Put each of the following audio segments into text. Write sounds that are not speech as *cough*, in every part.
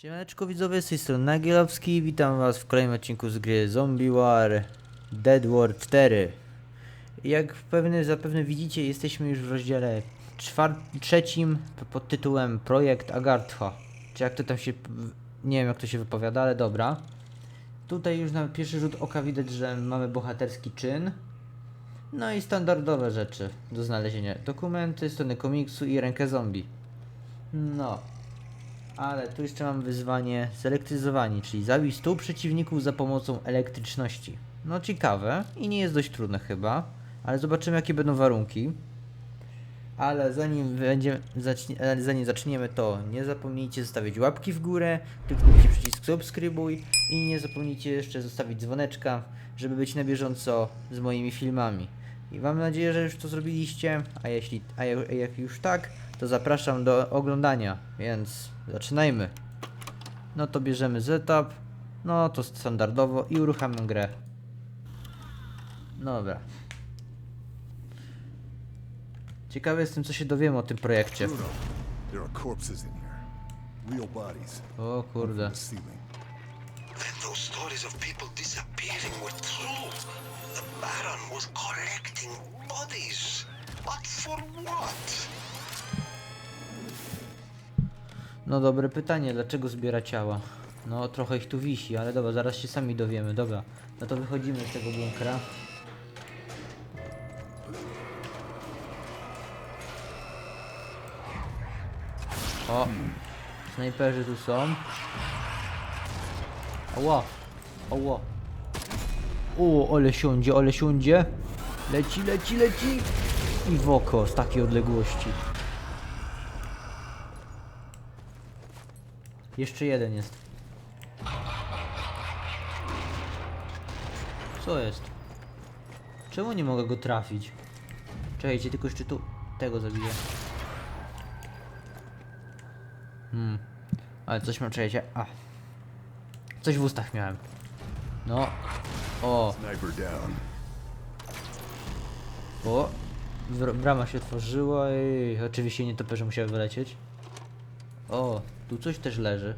Siemaneczko widzowie, z tej strony Nagielowski, witam was w kolejnym odcinku z gry Zombie War Dead War 4 Jak zapewne widzicie, jesteśmy już w rozdziale trzecim pod tytułem Projekt Agartha. Czy jak to tam się, nie wiem jak to się wypowiada, ale dobra. Tutaj już na pierwszy rzut oka widać, że mamy bohaterski czyn. No i standardowe rzeczy do znalezienia. Dokumenty, strony komiksu i rękę zombie. No ale tu jeszcze mam wyzwanie zelektryzowani, czyli zabij 100 przeciwników za pomocą elektryczności. No ciekawe i nie jest dość trudne chyba, ale zobaczymy jakie będą warunki. Ale zanim, będzie, zacznie, ale zanim zaczniemy to nie zapomnijcie zostawić łapki w górę, kliknijcie przycisk subskrybuj i nie zapomnijcie jeszcze zostawić dzwoneczka, żeby być na bieżąco z moimi filmami. I mam nadzieję, że już to zrobiliście, a jeśli a ja- a jak już tak, to zapraszam do oglądania, więc zaczynajmy. No to bierzemy setup, no to standardowo i uruchamiam grę. No Dobra. Ciekawy jestem co się dowiemy o tym projekcie. O kurde. Then those stories of people disappearing were true. Baron was collecting bodies. But for what? No dobre pytanie, dlaczego zbiera ciała? No trochę ich tu wisi, ale dobra, zaraz się sami dowiemy, dobra. No to wychodzimy z tego bunkra. O! Snajperzy tu są. Oła! Oła! O, ole siądzie, ole siądzie! Leci, leci, leci! I w oko z takiej odległości. Jeszcze jeden jest. Co jest? Czemu nie mogę go trafić? Czekajcie, tylko jeszcze tu tego zabiję. Hmm. Ale coś mam, czekajcie. A. Coś w ustach miałem. No. O. Sniper down. O. Brama się otworzyła i oczywiście nietoperze musiały wylecieć. O, tu coś też leży.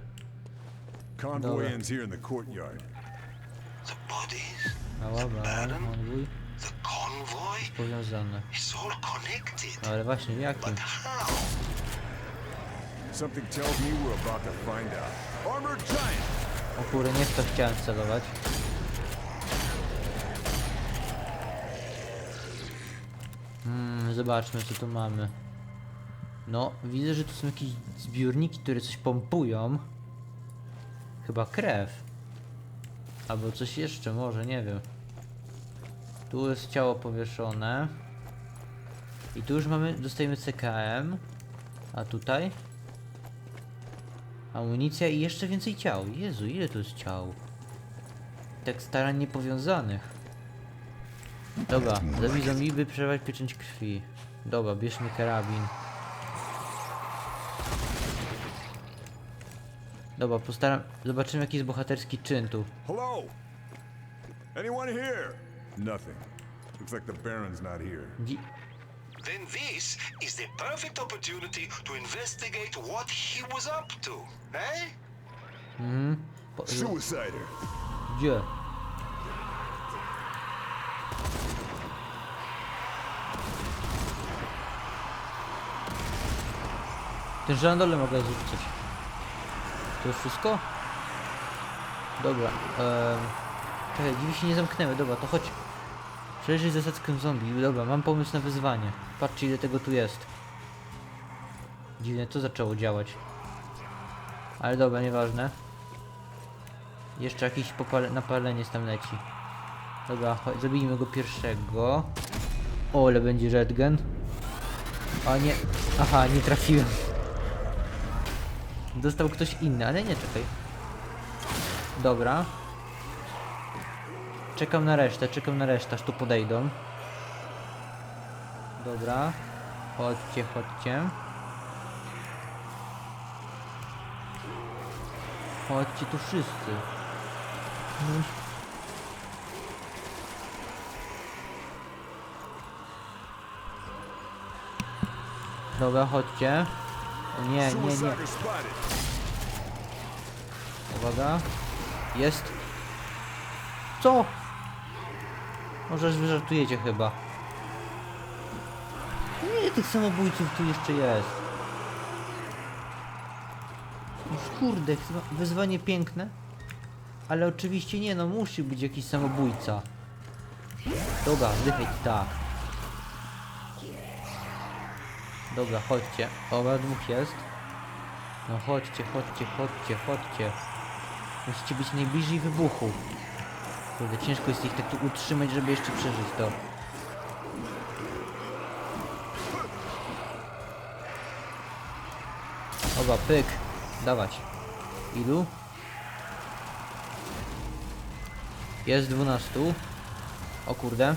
Convoy ends here in the courtyard. The bodies, konwój the convoy, powiązane. it's all connected. Ale właśnie, jakim? Something tells me we're about to find out. Armored giant! O kurde, nie w to chciałem celować. Hmm, zobaczmy co tu mamy. No, widzę, że tu są jakieś zbiorniki, które coś pompują. Chyba krew. Albo coś jeszcze, może, nie wiem. Tu jest ciało powieszone. I tu już mamy, dostajemy CKM. A tutaj? Amunicja i jeszcze więcej ciał. Jezu, ile tu jest ciał? Tak starannie powiązanych. Dobra, zabij zombie, by przerwać pieczęć krwi. Dobra, bierzmy karabin. Dobra, postaram... Zobaczymy jaki jest bohaterski czyn tu. Hello? Anyone here? Nothing. Looks like the Baron's not here. Dzi Then this is the perfect opportunity to investigate what he was up to, eh? mhm. Suicider! gdzie? Ten żandole mogę zrzucić. To już wszystko? Dobra. Um, czekaj, się nie zamknęły. Dobra, to chodź. Przejrzyj zasadzkę zombie. Dobra, mam pomysł na wyzwanie. Patrzcie ile tego tu jest. Dziwnie, to zaczęło działać. Ale dobra, nieważne. Jeszcze jakiś popale napaleniec tam leci. Dobra, chodź, zabijmy go pierwszego. O, ale będzie redgen. A nie. Aha, nie trafiłem. Dostał ktoś inny, ale nie czekaj. Dobra. Czekam na resztę, czekam na resztę, aż tu podejdą. Dobra. Chodźcie, chodźcie. Chodźcie tu wszyscy. Dobra, chodźcie. Nie, nie, nie. Uwaga. Jest. Co? Może wy żartujecie chyba. Nie, tych samobójców tu jeszcze jest. Już kurde, wyzwanie piękne. Ale oczywiście nie, no musi być jakiś samobójca. Dobra, zdychaj tak. Dobra, chodźcie. Dobra, dwóch jest. No chodźcie, chodźcie, chodźcie, chodźcie. Musicie być najbliżej wybuchu. Kurde, ciężko jest ich tak tu utrzymać, żeby jeszcze przeżyć to. Oba, pyk. Dawać. Ilu? Jest 12. O kurde.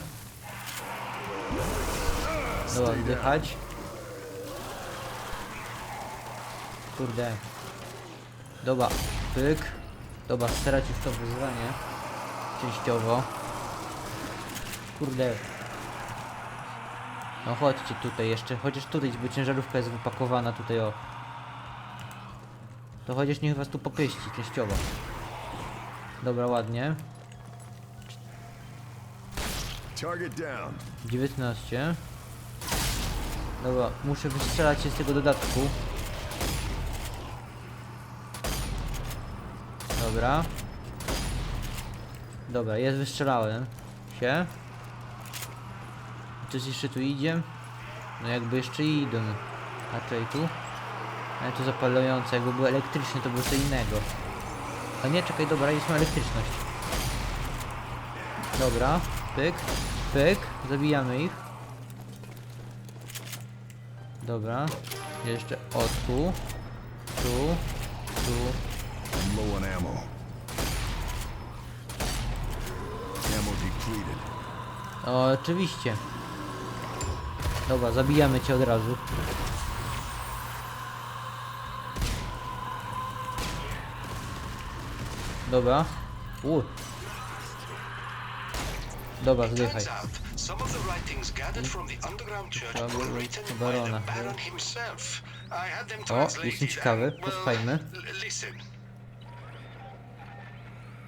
Dobra, wdychać. Kurde. Dobra, pyk. Dobra, już to wyzwanie. Częściowo. Kurde. No chodźcie tutaj jeszcze, chociaż tutaj, bo ciężarówka jest wypakowana tutaj o. To chociaż niech was tu popieści częściowo. Dobra, ładnie. Target down. 19. Dobra, muszę wystrzelać się z tego dodatku. Dobra. Dobra, jest wystrzelałem się. Coś jeszcze tu idzie? No jakby jeszcze idą. Raczej tu. Ale to zapalające, jakby było elektryczne to było co innego. A nie, czekaj, dobra, jest ma elektryczność. Dobra, pyk, pyk, zabijamy ich. Dobra, jeszcze o tu, tu, tu. O, oczywiście. Dobra, zabijamy cię od razu. Dobra. U. Dobra, zdychaj. Some of the writings gathered from the underground church were written by Barona. the Baron himself. I had them O, translated. jestem ciekawy, posłuchajmy.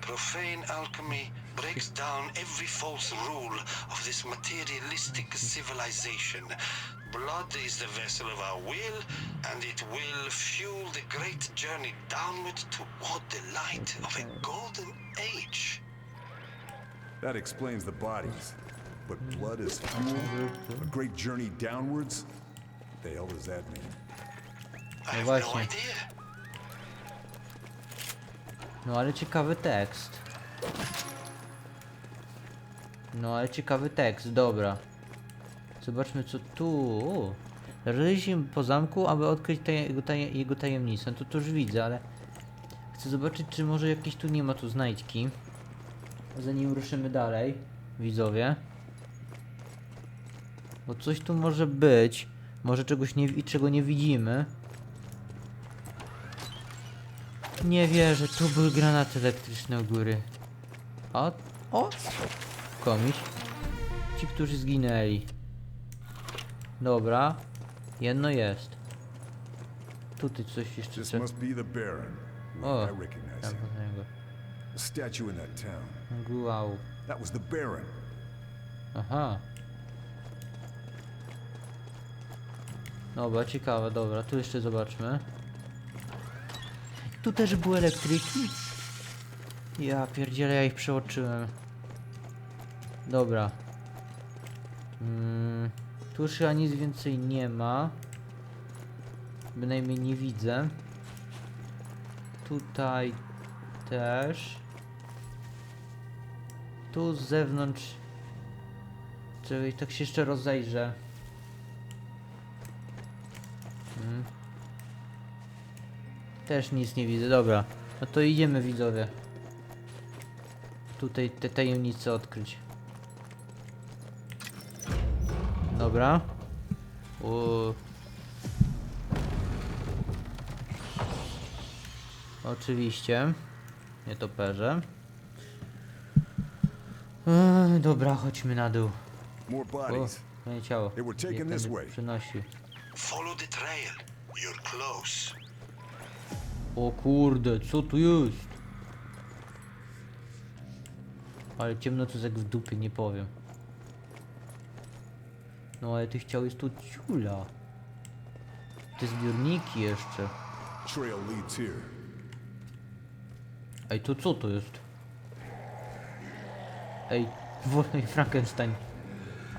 Profane alchemy breaks down every false rule of this materialistic civilization. Blood is the vessel of our will, and it will fuel the great journey downward toward the light of a golden age. That explains the bodies. But blood is fuel? A great journey downwards? What the hell does that mean? I have właśnie. no idea. No ale ciekawy tekst. No ale ciekawy tekst, dobra. Zobaczmy co tu. Rozejrzyj po zamku, aby odkryć taj jego, taj jego tajemnicę. To, już widzę, ale chcę zobaczyć, czy może jakieś tu nie ma tu znajdźki. Zanim ruszymy dalej, widzowie. Bo coś tu może być. Może czegoś nie, czego nie widzimy. Nie wierzę, tu były granaty elektryczne u góry. O, o! Komiś. Ci, którzy zginęli. Dobra. Jedno jest. Tutaj coś jeszcze. This must be the Baron. O, I recognize him. A statue in that town. Wow. That was the Baron. Aha. Dobra, ciekawe, dobra, tu jeszcze zobaczmy. Tu też były elektryki? Ja pierdzielę, ja ich przeoczyłem. Dobra. Mm, tu chyba nic więcej nie ma. Bynajmniej nie widzę. Tutaj też. Tu z zewnątrz Czekaj, tak się jeszcze rozejrzę. Hmm. Też nic nie widzę, dobra. No to idziemy widzowie. Tutaj te tajemnice odkryć. Dobra. Oczywiście. Nie toperze. Eee, dobra, chodźmy na dół. O, moje ciało. Przynosi. Follow the trail. You're close. O kurde, co tu jest? Ale ciemno to jak w dupie, nie powiem. No ale ty chciał jest tu ciula. Te zbiorniki jeszcze. Trail leads here. Ej, to co to jest? Ej, *laughs* wolny Frankenstein.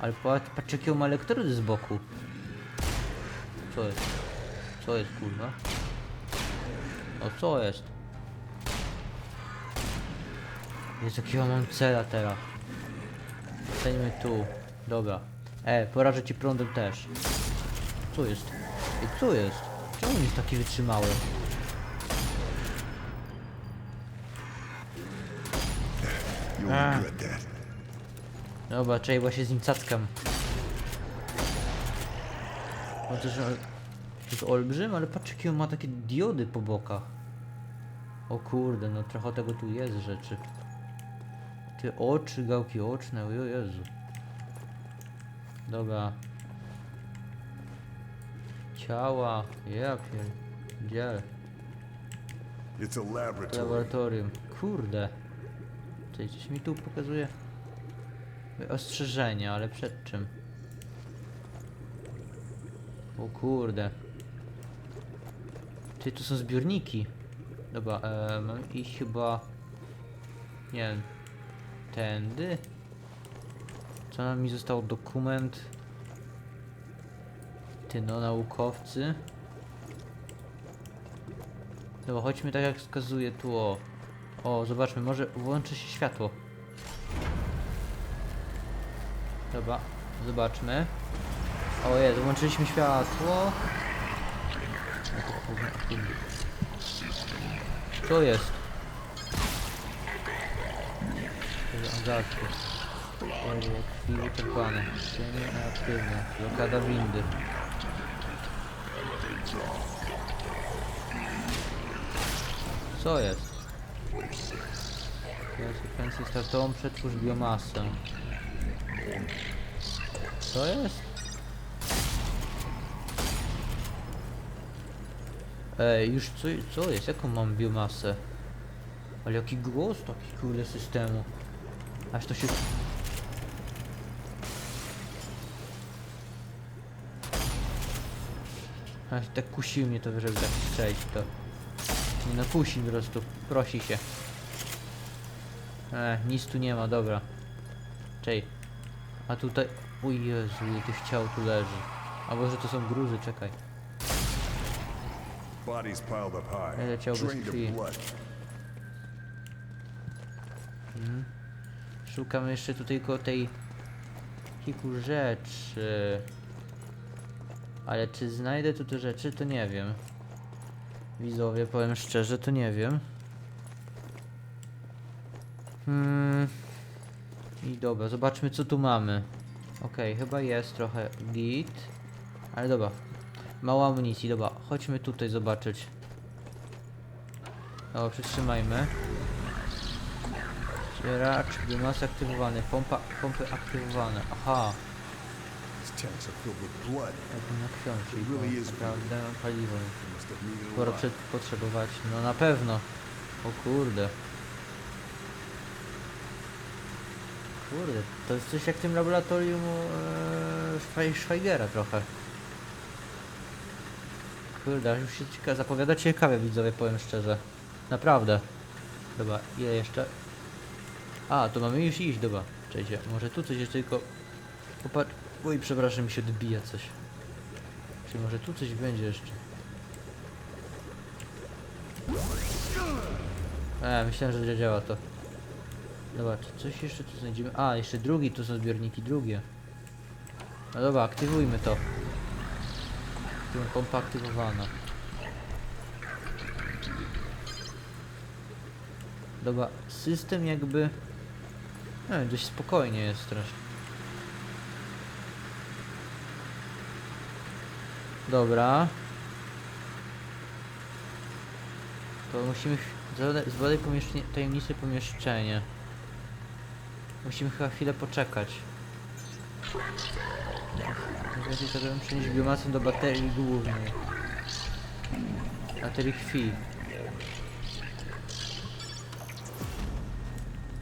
Ale patrz, patrz jakiego ma elektrody z boku. Co jest? Co jest kurwa? O co jest? Jest jakiego mam cela teraz. Stańmy tu. Dobra. E, porażę ci prądem też. Co jest? Ej, co jest? Czemu on jest taki wytrzymały? That. Dobra, czekaj, właśnie z nim cackam. No to, że... To jest olbrzym, ale patrz jakie on ma takie diody po bokach. O kurde, no trochę tego tu jest rzeczy. Te oczy, gałki oczne, o Jezu. Dobra. Ciała, ja pierdziel. It's a laboratory. Laboratorium. Kurde. Czyli coś mi tu pokazuje? Ostrzeżenia, ale przed czym? O kurde. Ty, tu są zbiorniki. Dobra, e, mam iść chyba... Nie wiem. Tędy? Co mi został? Dokument. Ty, no, naukowcy. Dobra, chodźmy tak jak wskazuje tu o. O, zobaczmy, może włączy się światło. Dobra, zobaczmy. O włączyliśmy światło. Co jest? Zagadki. Krwi wyczerpane. Cienie aktywne. Blokada windy. Co jest? Ja sekwencję startową przetwórz biomasę. Co jest? Ej, już co, co jest? Jaką mam biomasę? Ale jaki głos taki kurde systemu. Aż to się... Aż tak kusi mnie to, żeby tak strzelić to. Nie no kusi po prostu, prosi się. E, nic tu nie ma, dobra. Czej. A tutaj... O Jezu, ile tych ciał tu leży. A może to są gruzy, czekaj. Bodies piled up high. Yeah, ciało bez krwi. blood. Szukam jeszcze tutaj koło tej kilku rzeczy. Ale czy znajdę tu te rzeczy, to nie wiem. Widzowie, powiem szczerze, to nie wiem. Hmm. I dobra, zobaczmy co tu mamy. Okej, chyba jest trochę git. Ale dobra. Mało amunicji, dobra. Chodźmy tutaj zobaczyć. Dobra, przytrzymajmy. Zbieracz, biomasy aktywowany, pompa, pompy aktywowane. Aha, tanks are filled with blood. jak na really is Naprawdę paliwo. They must have needed a Sporo lot. przed, potrzebować. No na pewno. O kurde. Kurde, to jest coś jak w tym laboratorium e, trochę. Kurde, aż już się cieka zapowiada ciekawie widzowie, powiem szczerze. Naprawdę. Dobra, ile jeszcze? A, to mamy już iść, dobra. Czekajcie, może tu coś jest tylko... Popatrz... Oj, przepraszam, mi się odbija coś. Czy może tu coś będzie jeszcze? E, myślałem, że działa to. Dobra, czy coś jeszcze tu znajdziemy? A, jeszcze drugi, tu są zbiorniki drugie. No dobra, aktywujmy to. Tu pompa aktywowana. Dobra, system jakby... Nie, dość spokojnie jest strasznie. Dobra. To musimy zbadać pomieszczenie, tajemnicze pomieszczenie. Musimy chyba chwilę poczekać. Najbardziej to żebym przenieść biomasę do baterii głównej. Baterii krwi.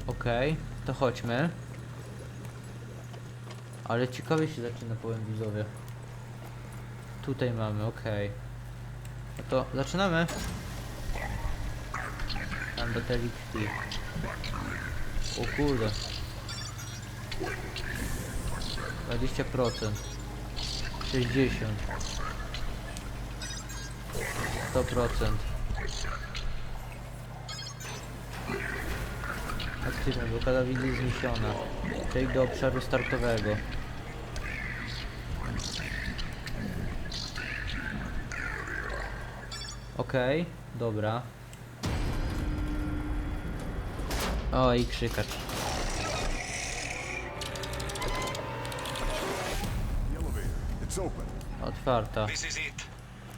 Okej. To chodźmy. Ale ciekawie się zaczyna, powiem widzowie. Tutaj mamy, okej. No to zaczynamy. Tam baterii krwi. O kurde. 20%. 60. 100%. Aktywna blokada widy zniesiona. Przejdź do obszaru startowego. Okej, dobra. O, i krzykacz. The elevator. It's open. Otwarta. This is it.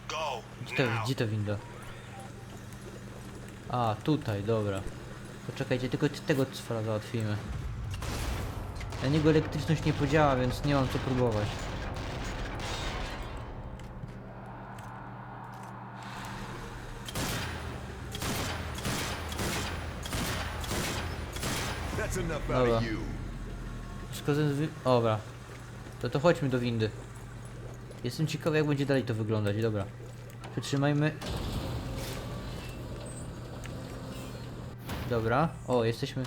Go Gdzie to, now. gdzie to winda? A, tutaj, dobra. Poczekajcie, tylko tego cfra załatwimy. Na niego elektryczność nie podziała, więc nie mam co próbować. That's enough out Dobra. Wszystko zwy... Dobra. To to chodźmy do windy. Jestem ciekawy jak będzie dalej to wyglądać, dobra. Przytrzymajmy. Dobra. O, jesteśmy...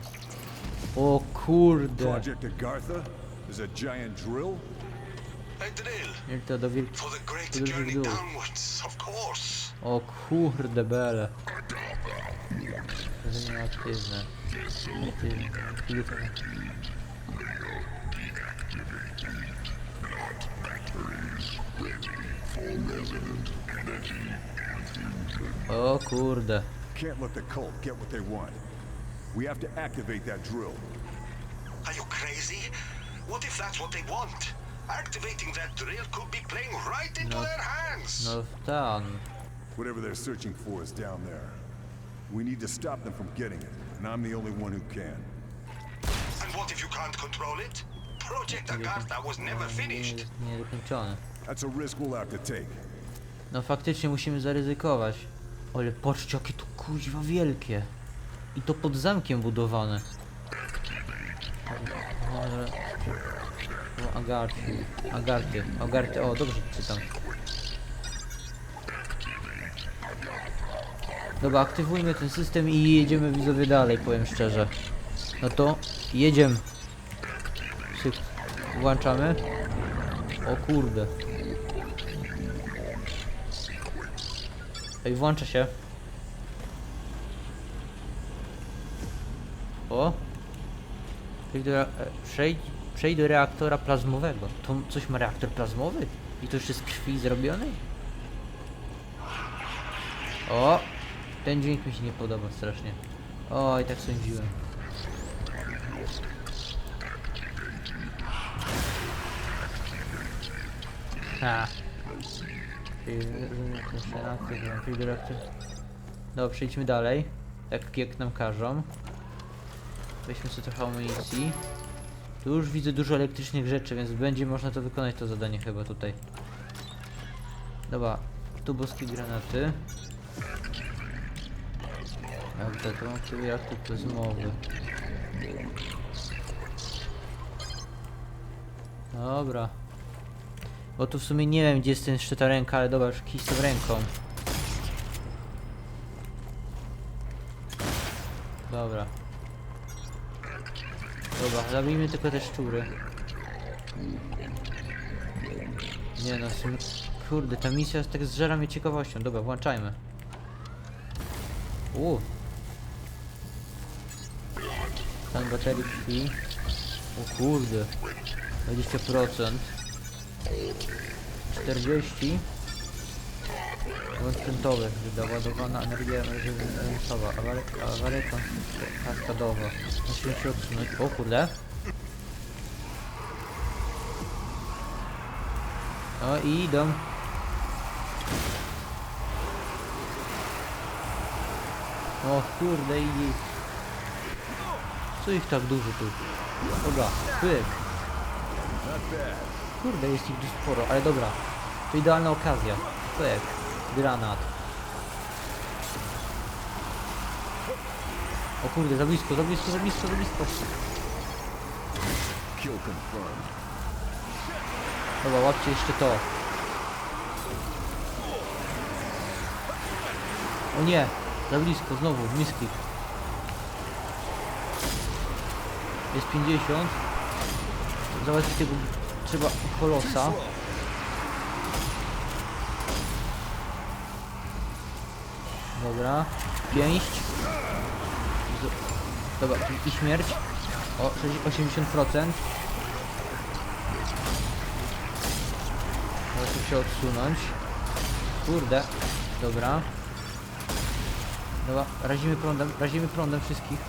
O kurde. Project Agartha is a giant drill. A drill to do wielki... for the great Podróż journey dół. downwards, of course. O kurde bele. To nieaktywne. Aktywne. Aktywne. O kurde. Can't let the cult get what they want. We have to activate that drill. Are you crazy? What if that's what they want? Activating that drill could be playing right into No. their hands. No tam. Whatever they're searching for is down there. We need to stop them from getting it, and I'm the only one who can. And what if you can't control it? Project Agartha was never finished. Nie, niedokończone. That's a risk we'll have to take. No faktycznie musimy zaryzykować. Ale patrzcie jakie to kuźwa wielkie. I to pod zamkiem budowane. Ale... Agarty. Agarty. Agarty. O, dobrze czytam. Dobra, aktywujmy ten system i jedziemy widzowie dalej, powiem szczerze. No to jedziemy. Syk. Włączamy. O kurde. Ej, włącza się. O. E, przejdź, przejdź do reaktora plazmowego. To coś ma reaktor plazmowy? I to już jest z krwi zrobiony? O! Ten dźwięk mi się nie podoba strasznie. O, i tak sądziłem. Ha. Dobra, przejdźmy dalej. Tak jak nam każą. Weźmy sobie trochę amunicji. Tu już widzę dużo elektrycznych rzeczy, więc będzie można to wykonać to zadanie chyba tutaj. Dobra, tu boskie granaty. Jak to, to mam tu reaktor plazmowy. Dobra. Bo tu w sumie nie wiem gdzie jest ten szczyta ręka, ale dobra, już kij z ręką. Dobra. Dobra, zabijmy tylko te szczury. Nie no, w sumie... Kurde, ta misja tak zżera mnie ciekawością. Dobra, włączajmy. Uuu. Stan baterii krwi. O kurde. 20%. 40 Rozpętowe, wyładowana energia emergencyjna, awaria, awaria kas- kaskadowa. Musimy się odsunąć. O kurde. O i idą. O kurde i... Co ich tak dużo tu? Dobra, pyk. Kurde, jest ich dość sporo, ale dobra. To idealna okazja. Pyk. Granat. O kurde, za blisko, za blisko, za blisko, za blisko. Dobra, łapcie jeszcze to. O nie, za blisko, znowu, miski. Jest 50. Załatwić tego trzeba kolosa. Dobra, pięść. Dobra, i śmierć. O, 80%. Muszę się odsunąć. Kurde. Dobra. Dobra, razimy prądem, razimy prądem wszystkich.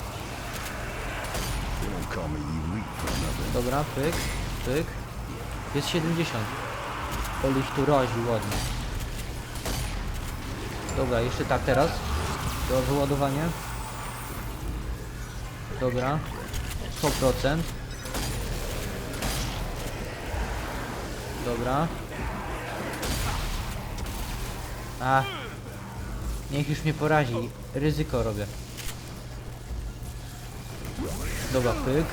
Dobra, pyk, pyk. Jest 70. Oluś tu razi ładnie. Dobra, jeszcze tak teraz. Do wyładowania. Dobra. 100%. Dobra. A. Niech już mnie porazi. Ryzyko robię. Dobra, pyk.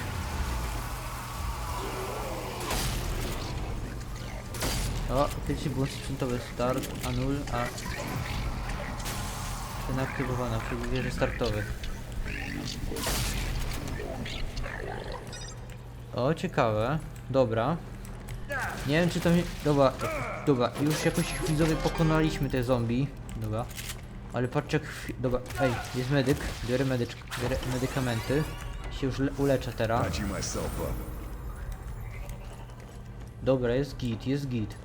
O, pierwszy błąd sprzętowy start, anul, a... Aktywowana przy wieży startowych. O, ciekawe. Dobra. Nie wiem czy to mnie... Dobra, dobra, już jakoś widzowie pokonaliśmy te zombie. Dobra. Ale patrzcie jak... chwi- Dobra, ej, jest medyk. Biorę medycz... Biorę medykamenty. Się już le- uleczę teraz. Dobra, jest git, jest git.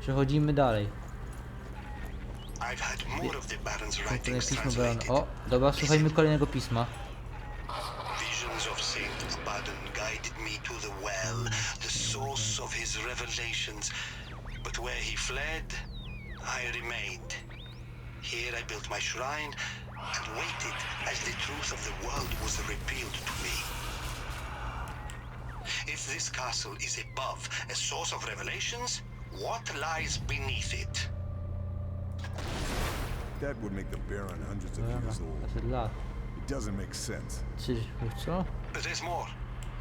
Przechodzimy dalej. I've had more of the Baron's Kolejne writings pismo Baron. O, dobra, słuchajmy kolejnego pisma. Visions of Saint Abaddon guided me to the well, the source of his revelations. But where he fled, I remained. Here I built my shrine and waited as the truth of the world was revealed to me. If this castle is above a source of revelations, what lies beneath it? That would make the Baron hundreds of ah, years old. to lat. It doesn't make sense. Czy, co? But there's more.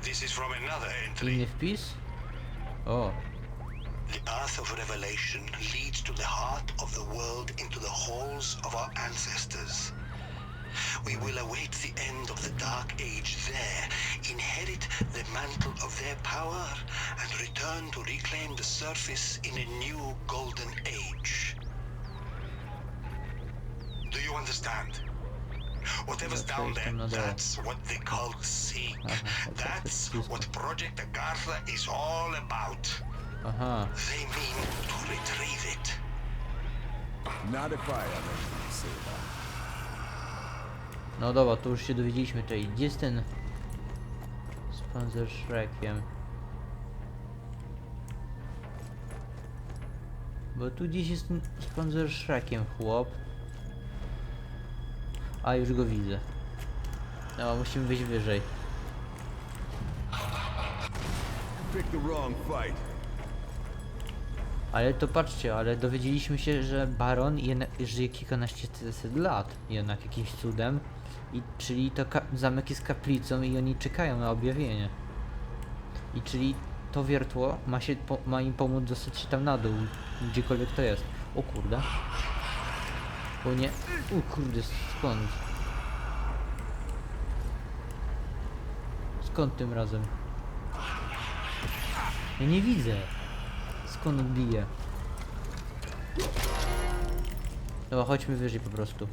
This is from another entry. Inny wpis? O, oh. The path of revelation leads to the heart of the world into the halls of our ancestors. We will await the end of the Dark Age there, inherit the mantle of their power, and return to reclaim the surface in a new golden age. Do you understand? Whatever's down there, that's what they call seek. Aha, that's That's what Project Agartha is all about. aha. They mean to retrieve it. Not if I say it. No dobra, to już się dowiedzieliśmy tutaj. Gdzie jest ten... Z Panzerschreckiem? Bo tu gdzieś jest ten z Panzerschreckiem chłop. A, już go widzę. No, musimy wyjść wyżej. Ale to patrzcie, ale dowiedzieliśmy się, że Baron jednak żyje kilkanaście tysięcy lat, jednak jakimś cudem. I czyli to zamek jest kaplicą i oni czekają na objawienie. I czyli to wiertło ma, się po- ma im pomóc dostać się tam na dół, gdziekolwiek to jest. O kurde. O nie. O kurde, skąd? Skąd tym razem? Ja nie widzę. Skąd bije? Dobra, chodźmy wyżej po prostu.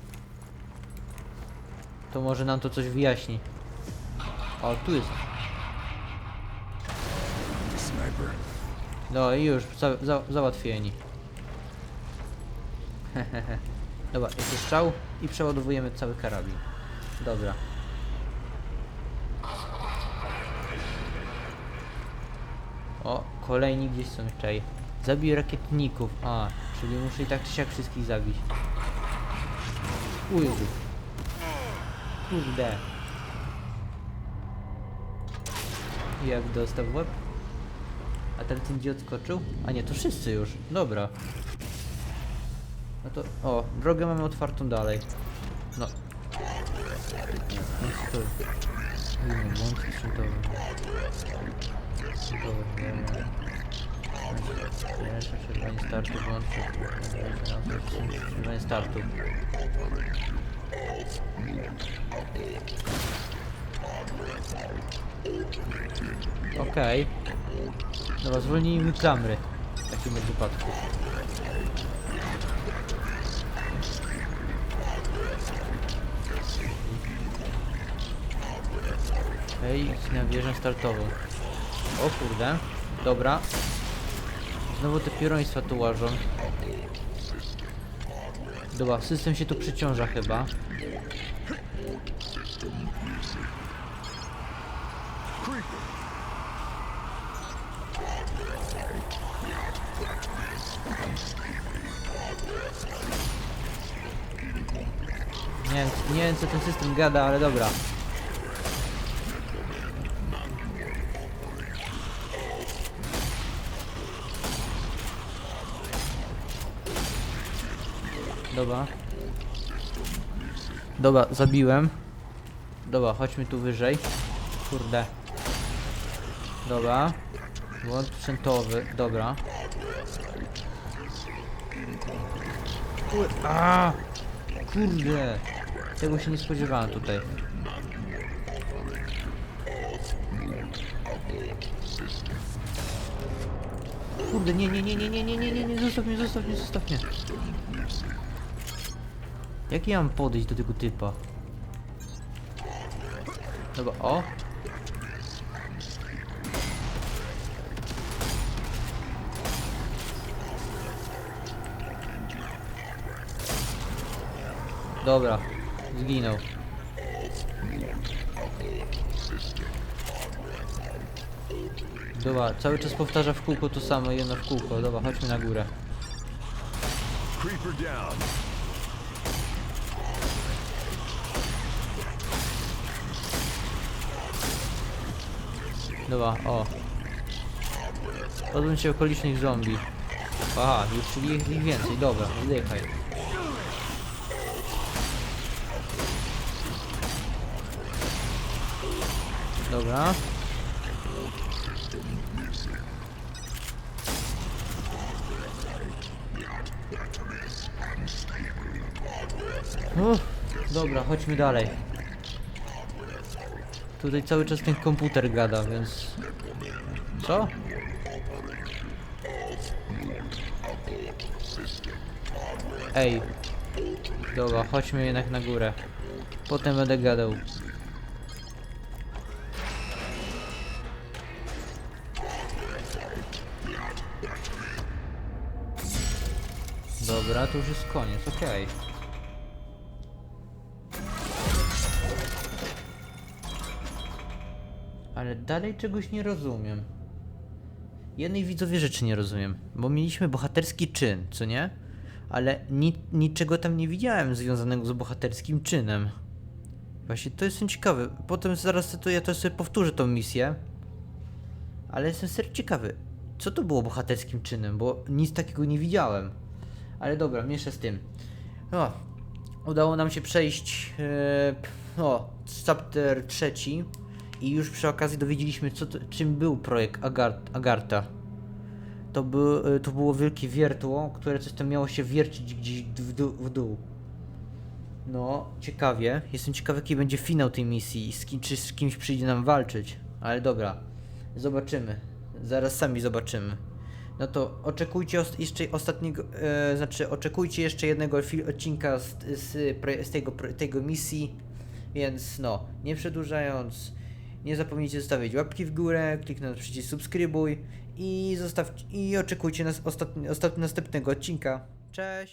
To może nam to coś wyjaśni. O, tu jest. No i już, za, za, załatwieni. Dobra, jest strzał i przeładowujemy cały karabin. Dobra. O, kolejni gdzieś są tutaj. Zabij rakietników. A, czyli muszę i tak czy siak wszystkich zabić. Ujdu. Kurde. Jak dostał łeb? A ten ten gdzie odskoczył? A nie, to wszyscy już. Dobra. No to, o, drogę mamy otwartą dalej. No. to... Dobra. Pierwsze przerwanie startu, przerwanie startu. Okej. Dobra, zwolnijmy klamry w takim wypadku. Hej, na wieżę startową. O kurde. Dobra. Znowu te pióroństwa tu łażą. Dobra, system się tu przeciąża chyba. Nie nie wiem co ten system gada, ale dobra. Dobra. Dobra, zabiłem. Dobra, chodźmy tu wyżej. Kurde. Dobra. Błąd sprzętowy, dobra. A! Kurde! Tego się nie spodziewałem tutaj. Kurde, nie, nie, nie, nie, nie, nie, nie, nie, nie, zostaw mnie, zostaw mnie, zostaw mnie. Jak ja mam podejść do tego typa? Dobra, o. Dobra, zginął. Dobra, cały czas powtarza w kółko to samo, jedno w kółko. Dobra, chodźmy na górę. Creeper down. Dobra, o. Pozbądź się okolicznych zombie. Aha, już czyli ich, więcej, dobra, zdychaj. Dobra. Uff, dobra, chodźmy dalej. Tutaj cały czas ten komputer gada, więc... Co? Ej. Dobra, chodźmy jednak na górę. Potem będę gadał. Dobra, to już jest koniec, okej. Ale dalej czegoś nie rozumiem. Jednej widzowie rzeczy nie rozumiem, bo mieliśmy bohaterski czyn, co nie? Ale ni niczego tam nie widziałem związanego z bohaterskim czynem. Właśnie to jestem ciekawy. Potem zaraz to ja to sobie powtórzę tą misję. Ale jestem serio ciekawy, co to było bohaterskim czynem, bo nic takiego nie widziałem. Ale dobra, mieszczę z tym. O, udało nam się przejść p- o, chapter trzeci i już przy okazji dowiedzieliśmy, co to, czym był projekt Agar Agartha. To, był, e, to było wielkie wiertło, które coś tam miało się wiercić gdzieś w dół. W dół. No, ciekawie. Jestem ciekawy, jaki będzie finał tej misji i z kim, czy z kimś przyjdzie nam walczyć. Ale dobra, zobaczymy. Zaraz sami zobaczymy. No to oczekujcie os- jeszcze ostatniego, e, znaczy oczekujcie jeszcze jednego odcinka z, z, pro- z tego, tego misji, więc no, nie przedłużając, nie zapomnijcie zostawić łapki w górę, kliknąć przycisk subskrybuj i zostawcie, i oczekujcie nas ostatni, ostatni, następnego odcinka. Cześć!